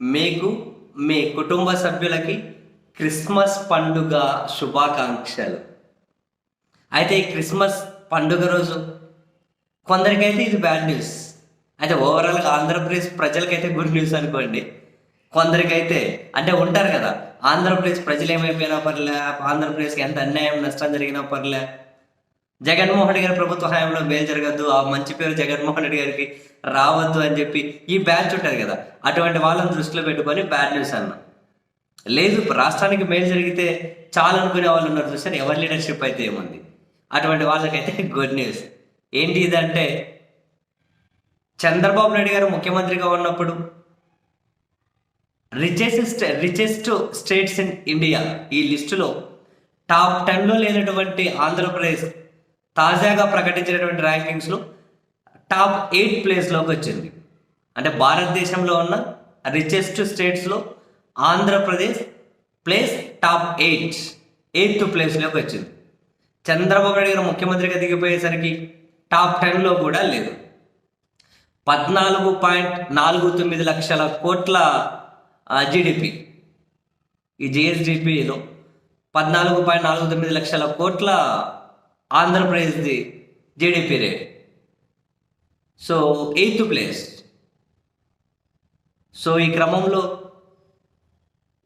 మీకు మీ కుటుంబ సభ్యులకి క్రిస్మస్ పండుగ శుభాకాంక్షలు. అయితే ఈ క్రిస్మస్ పండుగ రోజు కొందరికైతే ఇది బ్యాడ్ న్యూస్ అయితే ఓవరాల్గా ఆంధ్రప్రదేశ్ ప్రజలకైతే గుడ్ న్యూస్ అనుకోండి. కొందరికైతే అంటే ఉంటారు కదా ఆంధ్రప్రదేశ్ ప్రజలు ఏమైపోయినా పర్లే ఆంధ్రప్రదేశ్కి ఎంత అన్యాయం నష్టం జరిగినా పర్లే జగన్మోహన్ రెడ్డి గారి ప్రభుత్వ హయాంలో మేలు జరగద్దు ఆ మంచి పేరు జగన్మోహన్ రెడ్డి గారికి రావద్దు అని చెప్పి ఈ బ్యాచ్ ఉంటుంది కదా అటువంటి వాళ్ళని దృష్టిలో పెట్టుకొని బ్యాడ్ న్యూస్ అన్న. లేదు రాష్ట్రానికి మేలు జరిగితే చాలా అనుకునే వాళ్ళు ఉన్నారు చూసారు ఎవరి లీడర్షిప్ అయితే ఏముంది? అటువంటి వాళ్ళకైతే గుడ్ న్యూస్ ఏంటి ఇదంటే చంద్రబాబు నాయుడు గారు ముఖ్యమంత్రిగా ఉన్నప్పుడు richest richest states in India ఈ లిస్టులో టాప్ టెన్లో లేనటువంటి ఆంధ్రప్రదేశ్ తాజాగా ప్రకటించినటువంటి ర్యాంకింగ్స్లో టాప్ ఎయిట్ ప్లేస్లోకి వచ్చింది. అంటే భారతదేశంలో ఉన్న రిచెస్ట్ స్టేట్స్లో Andhra Pradesh place top eight eighth ప్లేస్లోకి వచ్చింది. చంద్రబాబు నాయుడు గారు ముఖ్యమంత్రిగా దిగిపోయేసరికి టాప్ టెన్లో కూడా లేదు. పద్నాలుగు పాయింట్ నాలుగు తొమ్మిది లక్షల కోట్ల జీడిపి ఈ జిఎస్డిపిలో పద్నాలుగు పాయింట్ నాలుగు తొమ్మిది లక్షల కోట్ల ఆంధ్రప్రదేశ్ది GDP rate so eighth place. So ఈ క్రమంలో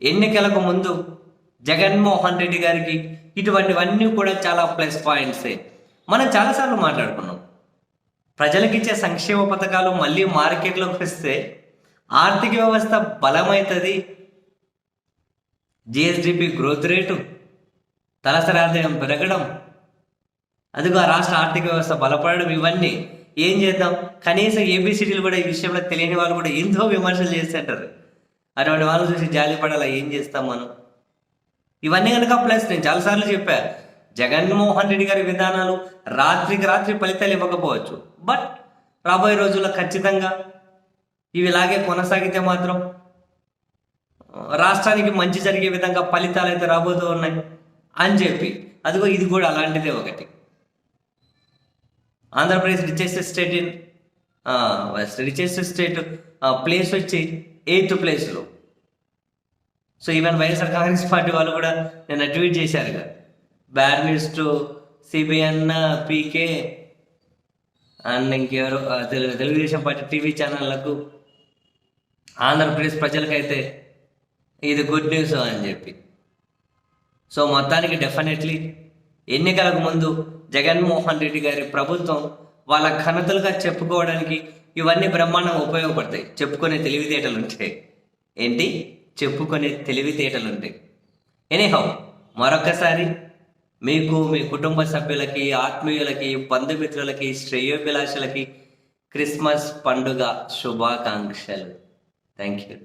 ఎన్నికలకు ముందు జగన్మోహన్ రెడ్డి గారికి ఇటువంటివన్నీ కూడా చాలా ప్లస్ పాయింట్సే. మనం చాలాసార్లు మాట్లాడుకున్నాం. ప్రజలకిచ్చే సంక్షేమ పథకాలు మళ్ళీ మార్కెట్లోకి వస్తే ఆర్థిక వ్యవస్థ బలమవుతుంది జిఎస్డిపి గ్రోత్ రేటు తలసరి ఆదాయం పెరగడం అదిగో ఆ రాష్ట్ర ఆర్థిక వ్యవస్థ బలపడడం ఇవన్నీ. ఏం చేద్దాం? కనీసం ఏబిసిడీలు కూడా ఈ విషయంలో తెలియని వాళ్ళు కూడా ఎంతో విమర్శలు చేస్తుంటారు. అటువంటి వాళ్ళు చూసి జాలి పడాలా? ఏం చేస్తాం మనం? ఇవన్నీ కనుక ప్లస్ నేను చాలాసార్లు చెప్పా. జగన్మోహన్ రెడ్డి గారి విధానాలు రాత్రికి రాత్రి ఫలితాలు ఇవ్వకపోవచ్చు. బట్ రాబోయే రోజుల్లో ఖచ్చితంగా ఇవి ఇలాగే కొనసాగితే మాత్రం రాష్ట్రానికి మంచి జరిగే విధంగా ఫలితాలు అయితే రాబోతూ ఉన్నాయి అని చెప్పి. అదిగో ఇది కూడా అలాంటిదే ఒకటి. Andhra Pradesh richest state in richest state place వచ్చి ఎయిత్ ప్లేస్లో so even YSR Congress party వాళ్ళు కూడా నిన్న ట్వీట్ చేశారు కదా bad news to CBN PK and ఇంకెవరు తెలుగు తెలు- తెలుగుదేశం పార్టీ టీవీ ఛానళ్ళకు ఆంధ్రప్రదేశ్ ప్రజలకైతే ఇది గుడ్ న్యూస్ అని చెప్పి. సో మొత్తానికి డెఫినెట్లీ ఎన్నికలకు ముందు జగన్మోహన్ రెడ్డి గారి ప్రభుత్వం వాళ్ళ ఘనతలుగా చెప్పుకోవడానికి ఇవన్నీ బ్రహ్మాండంగా ఉపయోగపడతాయి. చెప్పుకునే తెలివితేటలు ఉంటాయి ఏంటి? చెప్పుకునే తెలివితేటలు ఉంటాయి ఎనీహౌ మరొకసారి మీకు మీ కుటుంబ సభ్యులకి ఆత్మీయులకి బంధుమిత్రులకి శ్రేయోభిలాషులకి క్రిస్మస్ పండుగ శుభాకాంక్షలు. Thank you